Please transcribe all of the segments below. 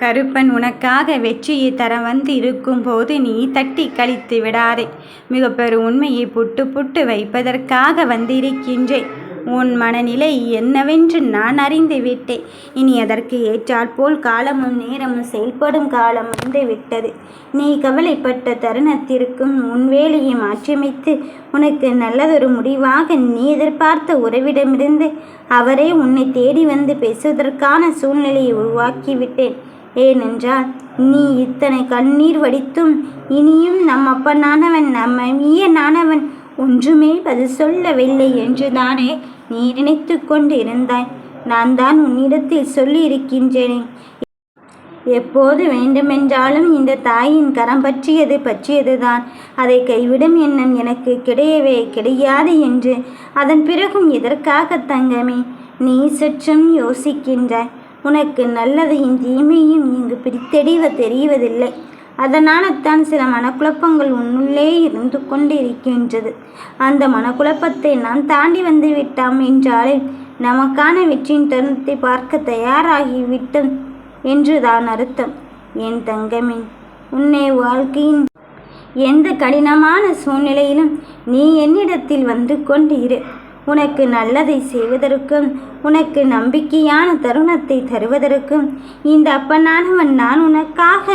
கருப்பன் உனக்காக வெற்றியை தர வந்து இருக்கும்போது நீ தட்டி கழித்து விடாதே. மிக பெரும் உண்மையை புட்டு புட்டு வைப்பதற்காக வந்திருக்கின்றேன். உன் மனநிலை என்னவென்று நான் அறிந்து விட்டேன். இனி அதற்கு ஏற்றாற்போல் காலமும் நேரமும் செயல்படும் காலம் வந்து விட்டது. நீ கவலைப்பட்ட தருணத்திற்கும் உன் வேலையை மாற்றியமைத்து உனக்கு நல்லதொரு முடிவாக நீ எதிர்பார்த்த உறவிடமிருந்து அவரே உன்னை தேடி வந்து பேசுவதற்கான சூழ்நிலையை உருவாக்கிவிட்டேன். ஏனென்றால் நீ இத்தனை கண்ணீர் வடித்தும் இனியும் நம் அப்பனானவன் நம்ம மீயனானவன் ஒன்றுமே பதில் சொல்லவில்லை என்று தானே நீ நினைத்து கொண்டு இருந்தாய் நான் தான் உன்னிடத்தில் சொல்லி இருக்கின்றேனே எப்போது வேண்டுமென்றாலும் இந்த தாயின் கரம் பற்றியது பற்றியதுதான். அதை கைவிடும் எண்ணம் எனக்கு கிடையவே கிடையாது என்று அதன் பிறகும் எதற்காக தங்கமே? நீ சற்றும் யோசிக்கின்றாய். உனக்கு நல்லதையும் தீமையும் இங்கு பிரித்தெடிவ தெரிவதில்லை. அதனால்தான் சில மனக்குழப்பங்கள் உன்னுள்ளே இருந்து கொண்டு இருக்கின்றது அந்த மனக்குழப்பத்தை நான் தாண்டி வந்து விட்டோம் என்றாலே நமக்கான வெற்றியின் தருணத்தை பார்க்க தயாராகிவிட்டோம் என்றுதான் அர்த்தம். என் தங்கமே உன்னை வாழ்க்கையின் எந்த கடினமான சூழ்நிலையிலும் நீ என்னிடத்தில் வந்து கொண்டு இரு உனக்கு நல்லதை செய்வதற்கும் உனக்கு நம்பிக்கையான தருணத்தை தருவதற்கும் இந்த அப்பனானவன் நான் உனக்காக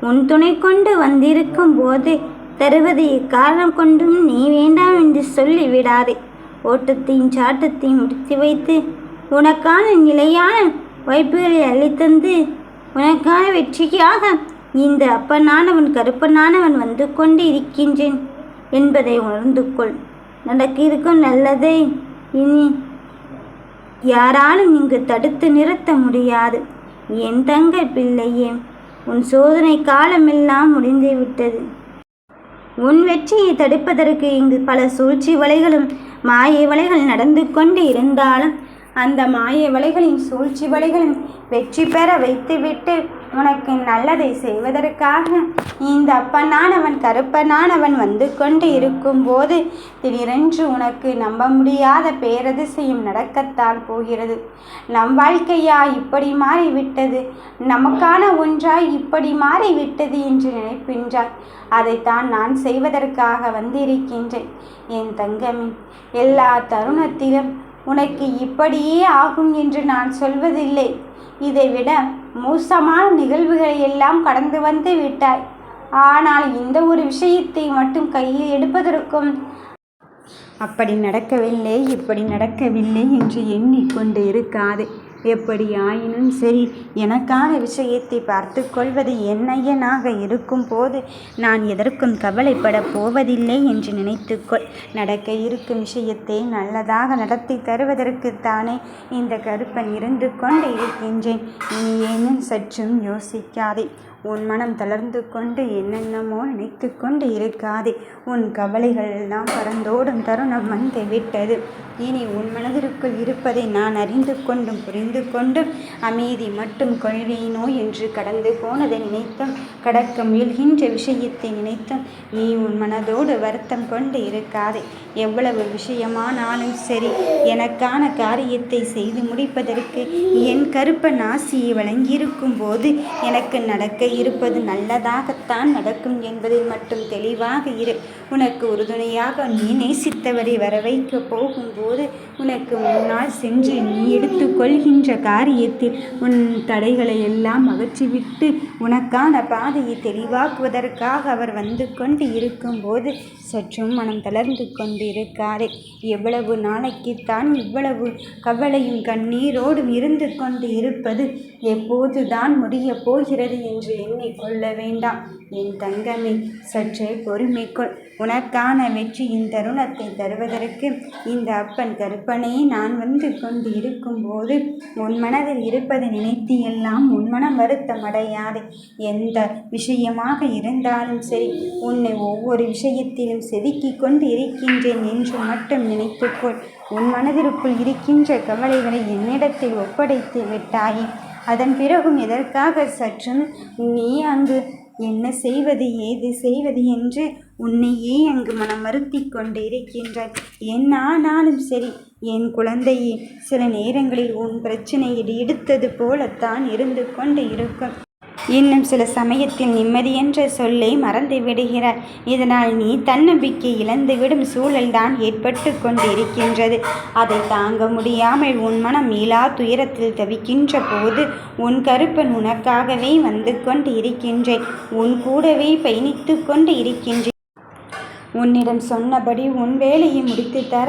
உன் துணை கொண்டு வந்திருக்கும் போது தருவதை காரணம் கொண்டும் நீ வேண்டாம் என்று சொல்லி விடாதே ஓட்டத்தையும் சாட்டத்தையும் முடித்து வைத்து உனக்கான நிலையான வாய்ப்புகளை அளித்தந்து உனக்கான வெற்றிக்காக இந்த அப்பனானவன் கருப்பனானவன் வந்து கொண்டு இருக்கின்றேன் என்பதை உணர்ந்து கொள். நடக்கிருக்கும் நல்லதை இனி யாராலும் இங்கு தடுத்து நிறுத்த முடியாது. என் தங்க பிள்ளையே உன் சோதனை காலமெல்லாம் முடிந்து விட்டது உன் வெற்றியை தடுப்பதற்கு இங்கு பல சூழ்ச்சி வலைகளும் மாயை வலைகள் நடந்து கொண்டு இருந்தாலும் அந்த மாய வலைகளின் சூழ்ச்சி வலைகளும் வெற்றி பெற வைத்துவிட்டு உனக்கு நல்லதை செய்வதற்காக இந்த அப்பனானவன் கருப்பனானவன் வந்து கொண்டு இருக்கும்போது திடீரென்று உனக்கு நம்ப முடியாத பேரதிசயம் நடக்கத்தான் போகிறது. நம் வாழ்க்கையா இப்படி மாறிவிட்டது? நமக்கான ஒன்றாய் இப்படி மாறிவிட்டது என்று நினைப்பின்றாய். அதைத்தான் நான் செய்வதற்காக வந்திருக்கின்றேன். என் தங்கமே எல்லா தருணத்திலும் உனக்கு இப்படியே ஆகும் என்று நான் சொல்வதில்லை. இதைவிட மோசமான நிகழ்வுகளை எல்லாம் கடந்து வந்து விட்டாய். ஆனால் இந்த ஒரு விஷயத்தை மட்டும் கையில் எடுப்பதற்கும் அப்படி நடக்கவில்லை இப்படி நடக்கவில்லை என்று எண்ணிக்கொண்டு இருக்காது. எப்படியாயினும் சரி எனக்கான விஷயத்தை பார்த்து கொள்வது என்னையனாக இருக்கும் போது நான் எதற்கும் கவலைப்பட போவதில்லை என்று நினைத்துக்கொள் நடக்க இருக்கும் விஷயத்தை நல்லதாக நடத்தி தருவதற்குத்தானே இந்த கருப்பன் இருந்து கொண்டு இருக்கின்றேன். நீ ஏனும் சற்றும் யோசிக்காதே. உன் மனம் தளர்ந்து கொண்டு என்னென்னமோ நினைத்து கொண்டு இருக்காதே. உன் கவலைகள் எல்லாம் பறந்தோடும் தருணம் வந்து விட்டது. இனி உன் மனதிற்குள் இருப்பதை நான் அறிந்து கொண்டும் புரிந்து கொண்டும் அமைதி மட்டும் கொள்வேனோ என்று கடந்து போனதை நினைத்தும் கடக்க முயல்கின்ற விஷயத்தை நினைத்தும் நீ உன் மனதோடு வருத்தம் கொண்டு இருக்காதே. எவ்வளவு விஷயமானாலும் சரி எனக்கான காரியத்தை செய்து முடிப்பதற்கு என் கருப்பன் ஆசியை வழங்கியிருக்கும் போது எனக்கு நடக்க இருப்பது நல்லதாகத்தான் நடக்கும் என்பதில் மட்டும் தெளிவாக இரு. உனக்கு உறுதுணையாக நீ நேசித்தவரை வரவைக்க போகும்போது உனக்கு முன்னால் சென்று நீ எடுத்துக்கொள்கின்ற காரியத்தில் உன் தடைகளை எல்லாம் அகற்றிவிட்டு உனக்கான பாதையை தெளிவாக்குவதற்காக அவர் வந்து கொண்டு இருக்கும்போது சற்றும் மனம் தளர்ந்து கொண்டு இருக்காதே எவ்வளவு நாளைக்குத்தான் இவ்வளவு கவலையும் கண்ணீரோடும் இருந்து கொண்டு இருப்பது. எப்போதுதான் முடியப் போகிறது என்று எண்ணிக்கொள்ள வேண்டாம். என் தங்கமே சற்றே பொறுமைக்குள். உனக்கான வெற்றியின் தருணத்தை தருவதற்கு இந்த அப்பன் கருப்பனே நான் வந்து கொண்டு இருக்கும்போது உன் மனதில் இருப்பதை நினைத்து எல்லாம் உன் மனம் வருத்தம் அடையாது. எந்த விஷயமாக இருந்தாலும் சரி உன்னை ஒவ்வொரு விஷயத்திலும் செதுக்கிக் கொண்டு இருக்கின்றேன் என்று மட்டும் நினைத்துக்கொள். உன் மனதிற்குள் இருக்கின்ற கவலைகளை என்னிடத்தில் ஒப்படைத்து விட்டாயே. அதன் பிறகும் எதற்காக சற்றும் நீ அங்கு என்ன செய்வது ஏது செய்வது என்று உன்னையே அங்கு மனம் வருத்தி கொண்டு இருக்கின்றாய் என்ன ஆனாலும் சரி என் குழந்தையே சில நேரங்களில் உன் பிரச்சனையில் எடுத்தது போலத்தான் இருந்து கொண்டு இருக்கும். இன்னும் சில சமயத்தில் நிம்மதி என்ற சொல்லை மறந்து விடுகிறார். இதனால் நீ தன்னம்பிக்கை இழந்துவிடும் சூழல்தான் ஏற்பட்டு கொண்டிருக்கின்றது. அதை தாங்க முடியாமல் உன் மனம் மீளா துயரத்தில் தவிக்கின்ற போது உன் கருப்பன் உனக்காகவே வந்து கொண்டு இருக்கின்றேன். உன் கூடவே பயணித்து கொண்டு இருக்கின்றேன். உன்னிடம் சொன்னபடி உன் வேலையை முடித்து தர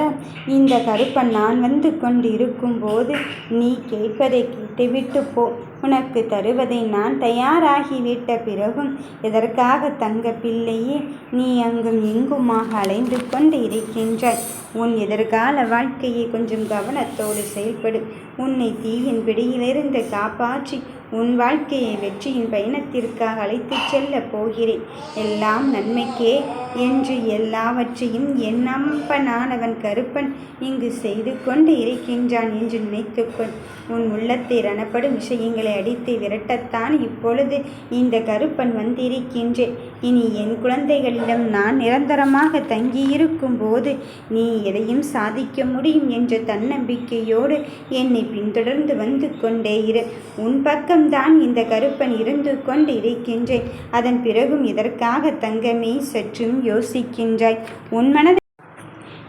இந்த கருப்பன் நான் வந்து கொண்டு இருக்கும்போது நீ கேட்பதை கேட்டுவிட்டு போ. உனக்கு தருவதை நான் தயாராகிவிட்ட பிறகும் இதற்காக தங்க பிள்ளையே? நீ அங்கும் இங்குமாக அலைந்து கொண்டு இருக்கின்றாய். உன் எதிர்கால வாழ்க்கையை கொஞ்சம் கவனத்தோடு செயல்படு. உன்னை தீயின் பிடியிலிருந்து காப்பாற்றி உன் வாழ்க்கையை வெற்றியின் பயணத்திற்காக அழைத்துச் செல்லப் போகிறேன். எல்லாம் நன்மைக்கே என்று எல்லாவற்றையும் என் அப்பனானவன் கருப்பன் இங்கு செய்து கொண்டு இருக்கின்றான் என்று நினைத்துக்கொள் உன் உள்ளத்தை ரணப்படும் விஷயங்களை அடித்து விரட்டத்தான் இப்பொழுது இந்த கருப்பன் வந்திருக்கின்றேன். இனி என் குழந்தைகளிடம் நான் நிரந்தரமாக தங்கியிருக்கும் போது நீ எதையும் சாதிக்க முடியும் என்ற தன்னம்பிக்கையோடு என்னை பின்தொடர்ந்து வந்து கொண்டே இரு. உன் பக்கம்தான் இந்த கருப்பன் இருந்து கொண்டு இருக்கின்றேன். அதன் பிறகும் இதற்காக தங்கமே? சற்றும் யோசிக்கின்றாய். உன் மனதை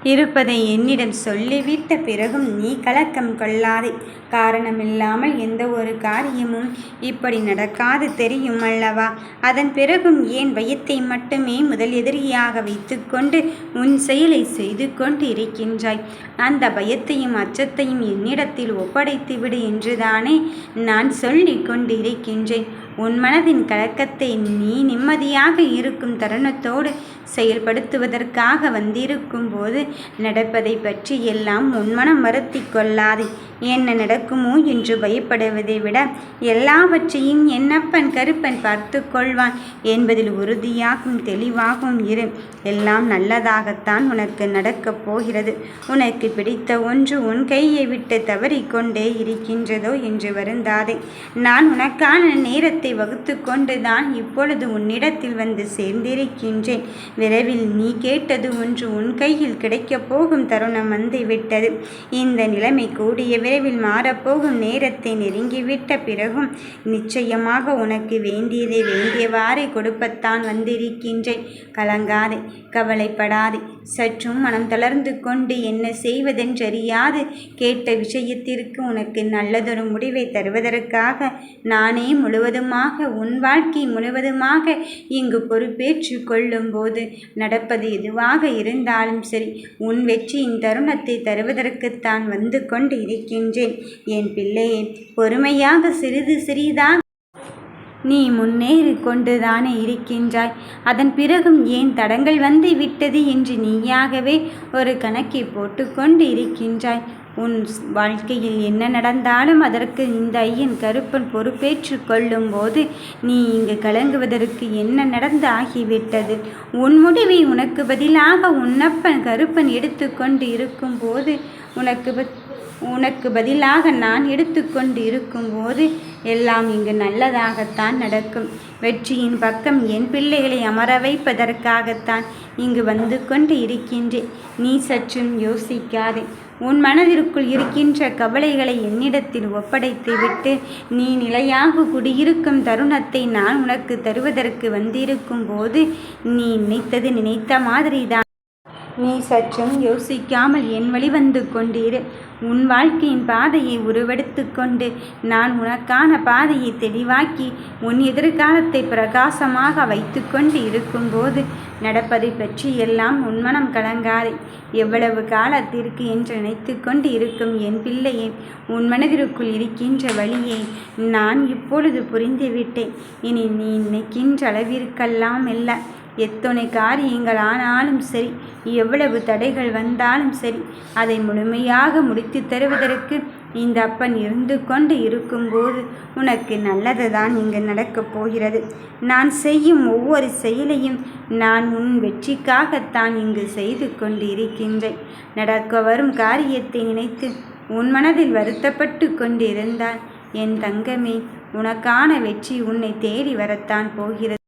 இருப்பதை என்னிடம் சொல்லிவிட்ட பிறகும் நீ கலக்கம் கொள்ளாதே. காரணமில்லாமல் எந்த ஒரு காரியமும் இப்படி நடக்காது தெரியும் அல்லவா? அதன் பிறகும் ஏன் பயத்தை மட்டுமே முதல் எதிரியாக வைத்துக்கொண்டு உன் செயலை செய்து கொண்டு இருக்கின்றாய்? அந்த பயத்தையும் அச்சத்தையும் என்னிடத்தில் ஒப்படைத்து விடு என்றுதானே நான் சொல்லிக் கொண்டிருக்கின்றேன். உன் மனதின் கலக்கத்தை நீ நிம்மதியாக இருக்கும் தருணத்தோடு செயல்படுத்துவதற்காக வந்திருக்கும் போது நடப்பதை பற்றி எல்லாம் உன் மனம் வருத்தி கொள்ளாதே. என்ன நடக்குமோ என்று பயப்படுவதை விட எல்லாவற்றையும் என்னப்பன் கருப்பன் பார்த்து கொள்வான் என்பதில் உறுதியாகவும் தெளிவாகவும் இரு. எல்லாம் நல்லதாகத்தான் உனக்கு நடக்கப் போகிறது. உனக்கு பிடித்த ஒன்று உன் கையை விட்டு தவறிக்கொண்டே இருக்கின்றதோ என்று வருந்தாதே. நான் உனக்கான நேரத்தை வகுத்து கொண்டுதான் இப்பொழுது உன்னிடத்தில் வந்து சேர்ந்திருக்கின்றேன். விரைவில் நீ கேட்டது ஒன்று உன் கையில் கிடைக்கப் போகும் தருணம் வந்து விட்டது இந்த நிலைமை கூடிய விரைவில் மாறப்போகும் நேரத்தை நெருங்கிவிட்ட பிறகும் நிச்சயமாக உனக்கு வேண்டியதை வேண்டியவாறே கொடுப்பத்தான் வந்திருக்கின்றேன். கலங்காதே கவலைப்படாதே. சற்றும் மனம் தளர்ந்து கொண்டு என்ன செய்வதென்றறியாது. கேட்ட விஷயத்திற்கு உனக்கு நல்லதொரு முடிவை தருவதற்காக நானே முழுவதுமாக உன் வாழ்க்கை முழுவதுமாக இங்கு பொறுப்பேற்று கொள்ளும்போது நடப்பது எதுவாக இருந்தாலும் சரி உன் வெற்றியின் தருணத்தை தருவதற்குத்தான் வந்து கொண்டு இருக்கின்றேன். என் பிள்ளையே பொறுமையாக சிறிது சிறிதாக நீ முன்னேறி கொண்டுதானே இருக்கின்றாய். அதன் பிறகும் ஏன் தடங்கள் வந்து விட்டது என்று நீயாகவே ஒரு கணக்கை போட்டுக்கொண்டு இருக்கின்றாய். உன் வாழ்க்கையில் என்ன நடந்தாலும் அதற்கு இந்த ஐயன் கருப்பன் பொறுப்பேற்று கொள்ளும் போது நீ இங்கு கலங்குவதற்கு என்ன நடந்து ஆகிவிட்டது? உன் முடிவை உனக்கு பதிலாக உன்னப்பன் கருப்பன் எடுத்துக்கொண்டு இருக்கும்போது உனக்கு உனக்கு பதிலாக நான் எடுத்துக்கொண்டு இருக்கும்போது எல்லாம் இங்கு நல்லதாகத்தான் நடக்கும். வெற்றியின் பக்கம் என் பிள்ளைகளை அமர வைப்பதற்காகத்தான் இங்கு வந்து கொண்டு இருக்கின்றேன். நீ சற்றும் யோசிக்காதே. உன் மனதிற்குள் இருக்கின்ற கவலைகளை என்னிடத்தில் ஒப்படைத்து விட்டு நீ நிலையாக குடியிருக்கும் தருணத்தை நான் உனக்கு தருவதற்கு வந்திருக்கும் போது நீ நினைத்தது நினைத்த மாதிரிதான். நீ சற்றும் யோசிக்காமல் என் வழி வந்து கொண்டிரு. உன் வாழ்க்கையின் பாதையை உருவெடுத்து கொண்டு நான் உனக்கான பாதையை தெளிவாக்கி உன் எதிர்காலத்தை பிரகாசமாக வைத்துக்கொண்டு இருக்கும்போது நடப்பதை பற்றி எல்லாம் உன்மனம் கலங்காதே. எவ்வளவு காலத்திற்கு என்று நினைத்து கொண்டு இருக்கும் என் பிள்ளையை உன் மனதிற்குள் இருக்கின்ற வழியை நான் இப்பொழுது புரிந்துவிட்டேன். இனி நீ நினைக்கின்ற அளவிற்கெல்லாம் இல்லை எத்தனை காரியங்கள் ஆனாலும் சரி எவ்வளவு தடைகள் வந்தாலும் சரி அதை முழுமையாக முடித்து தருவதற்கு இந்த அப்பன் இருந்து கொண்டு இருக்கும்போது உனக்கு நல்லது தான் இங்கு நடக்கப் போகிறது. நான் செய்யும் ஒவ்வொரு செயலையும் நான் உன் வெற்றிக்காகத்தான் இங்கு செய்து கொண்டு இருக்கின்றேன் நடக்க வரும் காரியத்தை நினைத்து உன் மனதில் வருத்தப்பட்டு கொண்டிருந்தால் என் தங்கமே உனக்கான வெற்றி உன்னை தேடி வரத்தான் போகிறது.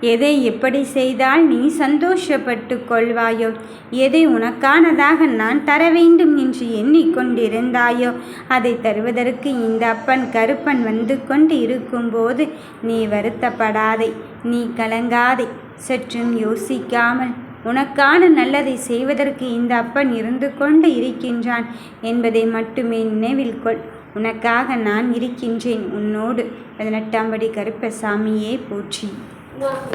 எதை எப்படி செய்தால் நீ சந்தோஷப்பட்டு கொள்வாயோ? எதை உனக்கானதாக நான் தர வேண்டும் என்று எண்ணிக்கொண்டிருந்தாயோ? அதை தருவதற்கு இந்த அப்பன் கருப்பன் வந்து கொண்டு இருக்கும்போது நீ வருத்தப்படாதே நீ கலங்காதே. சற்றும் யோசிக்காமல் உனக்கான நல்லதை செய்வதற்கு இந்த அப்பன் இருந்து கொண்டு இருக்கின்றான் என்பதை மட்டுமே நினைவில் கொள். உனக்காக நான் இருக்கின்றேன் உன்னோடு. பதினெட்டாம் படி கருப்பசாமியே போற்றி. No.